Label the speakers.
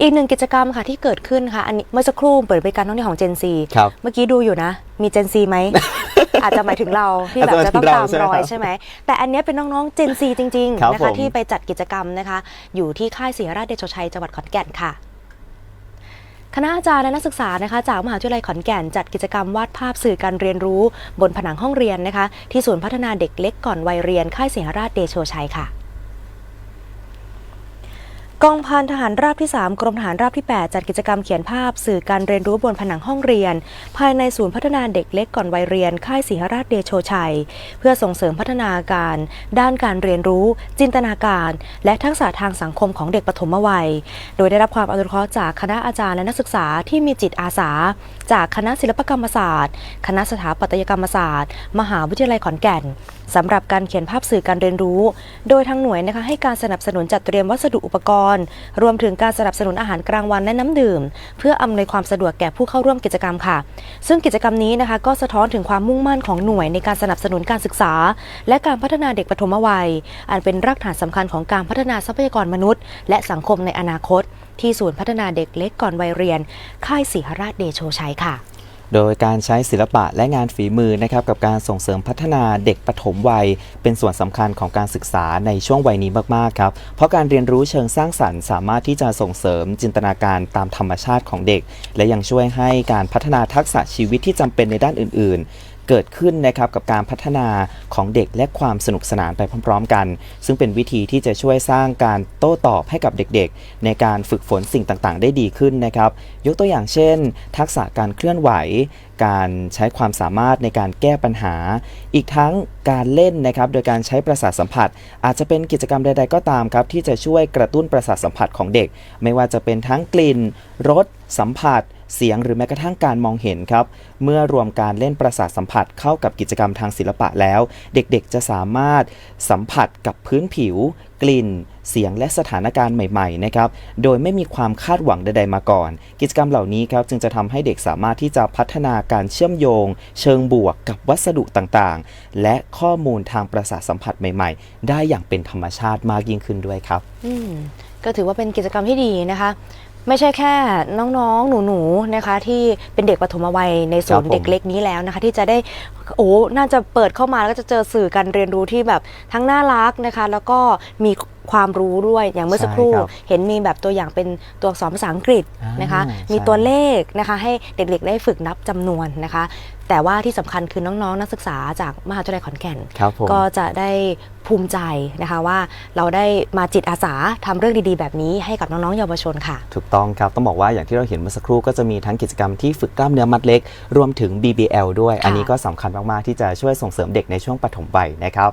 Speaker 1: อีกหนึ่งกิจกรรมค่ะที่เกิดขึ้นค่ะอันนี้เมื่อสักครู่เปิดบริการท่องเที่ยวของ Gen Z
Speaker 2: ครับ
Speaker 1: เมื่อกี้ดูอยู่นะ มี Gen Z ไหม อาจจะหมายถึงเราที่แบบ
Speaker 2: อาจ
Speaker 1: จะ
Speaker 2: จะ
Speaker 1: ต้อง
Speaker 2: หมายถึง
Speaker 1: ตาม
Speaker 2: เรา
Speaker 1: รอย
Speaker 2: ใช่
Speaker 1: ใช่
Speaker 2: ไห
Speaker 1: ไห
Speaker 2: ม
Speaker 1: มแต่อันเนี้ยเป็นน้องๆ Gen Z จริง
Speaker 2: ครับ
Speaker 1: ๆนะ
Speaker 2: ผ
Speaker 1: คะ
Speaker 2: ม
Speaker 1: ที่ไปจัดกิจกรรมนะคะ อยู่ที่ค่ายศรีราชเดโชชัยจังหวัดขอนแก่นค่ะคณะอาจารย์และนักศึกษานะคะจากมหาวิทยาลัยขอนแก่นจัดกิจกรรมวาดภาพสื่อการเรียนรู้ บนผนังห้องเรียนนะคะ ที่ศูนย์พัฒนาเด็กเล็กก่อนวัยเรียนค่ายศรีราชเดโชชัยค่ะ กองพันทหารราบที่ 3 กรมทหารราบที่ 8 จัดกิจกรรมเขียนภาพ สื่อการเรียนรู้บนผนังห้องเรียน ภายในศูนย์พัฒนาเด็กเล็กก่อนวัยเรียน ค่ายศรีหราชเดโชชัย เพื่อส่งเสริมพัฒนาการ ด้านการเรียนรู้ จินตนาการ และทักษะทางสังคมของเด็กปฐมวัย โดยได้รับความอนุเคราะห์จากคณะอาจารย์และนักศึกษาที่มีจิตอาสา จากคณะศิลปกรรมศาสตร์ คณะสถาปัตยกรรมศาสตร์ มหาวิทยาลัยขอนแก่น สำหรับการเขียนภาพสื่อการเรียนรู้ โดยทางหน่วยนะคะให้การสนับสนุนจัดเตรียมวัสดุอุปกรณ์ รวมถึงการสนับสนุนอาหารกลางวันและน้ำดื่ม เพื่ออำนวยความสะดวกแก่ผู้เข้าร่วมกิจกรรมค่ะ ซึ่งกิจกรรมนี้นะคะก็สะท้อนถึงความมุ่งมั่นของหน่วยในการสนับสนุนการศึกษา และการพัฒนาเด็กปฐมวัย อันเป็นรากฐานสำคัญของการพัฒนาทรัพยากรมนุษย์ และสังคมในอนาคต ที่ศูนย์พัฒนาเด็กเล็กก่อนวัยเรียน ค่ายศรีหราชเดโชชัยค่ะ
Speaker 2: โดยการใช้ศิลปะและงานฝีมือนะครับกับการส่งเสริมพัฒนาเด็กปฐมวัย เป็นส่วนสำคัญของการศึกษาในช่วงวัยนี้มากๆครับเพราะการเรียนรู้เชิงสร้างสรรค์ สามารถที่จะส่งเสริมจินตนาการตามธรรมชาติของเด็ก และยังช่วยให้การพัฒนาทักษะชีวิตที่จำเป็นในด้านอื่น ๆ เกิดขึ้นนะครับกับการพัฒนาของเด็กและความสนุกสนานไปพร้อม ๆ กัน ซึ่งเป็นวิธีที่จะช่วยสร้างการโต้ตอบให้กับเด็กๆ ในการฝึกฝนสิ่งต่างๆ ได้ดีขึ้นนะครับ ยกตัวอย่างเช่น ทักษะการเคลื่อนไหว การใช้ความสามารถในการแก้ปัญหา อีกทั้งการเล่นนะครับโดยการใช้ประสาทสัมผัส อาจจะเป็นกิจกรรมใด ๆ ก็ตามครับที่จะช่วยกระตุ้นประสาทสัมผัสของเด็ก ไม่ว่าจะเป็นทั้งกลิ่นรสสัมผัส เสียงหรือแม้กระทั่งการมองเห็นครับ เมื่อรวมการเล่นประสาทสัมผัสเข้ากับกิจกรรมทางศิลปะแล้ว เด็กๆจะสามารถสัมผัสกับพื้นผิว กลิ่น เสียงและสถานการณ์ใหม่ๆนะครับ โดยไม่มีความคาดหวังใดๆมาก่อน กิจกรรมเหล่านี้ครับจึงจะทำให้เด็กสามารถที่จะพัฒนาการเชื่อมโยง เชิงบวกกับวัสดุต่างๆ และข้อมูลทางประสาทสัมผัสใหม่ๆ ได้อย่างเป็นธรรมชาติมากยิ่งขึ้นด้วยครับ
Speaker 1: อืมก็ถือว่าเป็นกิจกรรมที่ดีนะคะ ไม่ใช่แค่น้องๆ หนูๆนะคะ ที่เป็นเด็กปฐมวัยในศูนย์เด็กเล็กนี้แล้วนะคะ ที่จะได้โอ้น่าจะเปิดเข้ามาแล้วก็จะเจอสื่อการเรียนรู้ที่แบบทั้งน่ารักนะคะ แล้วก็มี ความรู้ด้วยอย่างเมื่อสักครู่
Speaker 2: ใช่ครับ
Speaker 1: เห็นมีแบบตัวอย่างเป็นตัวอักษรภาษาอังกฤษนะคะ
Speaker 2: อ่า
Speaker 1: มี
Speaker 2: ใช่
Speaker 1: ตัวเลขนะคะให้เด็กๆได้ฝึกนับจำนวนนะคะ แต่ว่าที่สำคัญคือน้องๆ นักศึกษาจากมหาวิทยาลัยขอนแก่น
Speaker 2: ครับผม
Speaker 1: ก็จะได้ภูมิใจนะคะว่าเราได้มาจิตอาสาทำเรื่องดีๆ แบบนี้ให้กับน้องๆเยาวชนค่ะ
Speaker 2: ถูกต้องครับ ต้องบอกว่าอย่างที่เราเห็นเมื่อสักครู่ก็จะมีทั้งกิจกรรมที่ฝึกกล้ามเนื้อมัดเล็ก รวมถึง BBL ด้วย อันนี้ก็สำคัญมากๆที่จะช่วยส่งเสริมเด็กในช่วงปฐมวัยนะครับ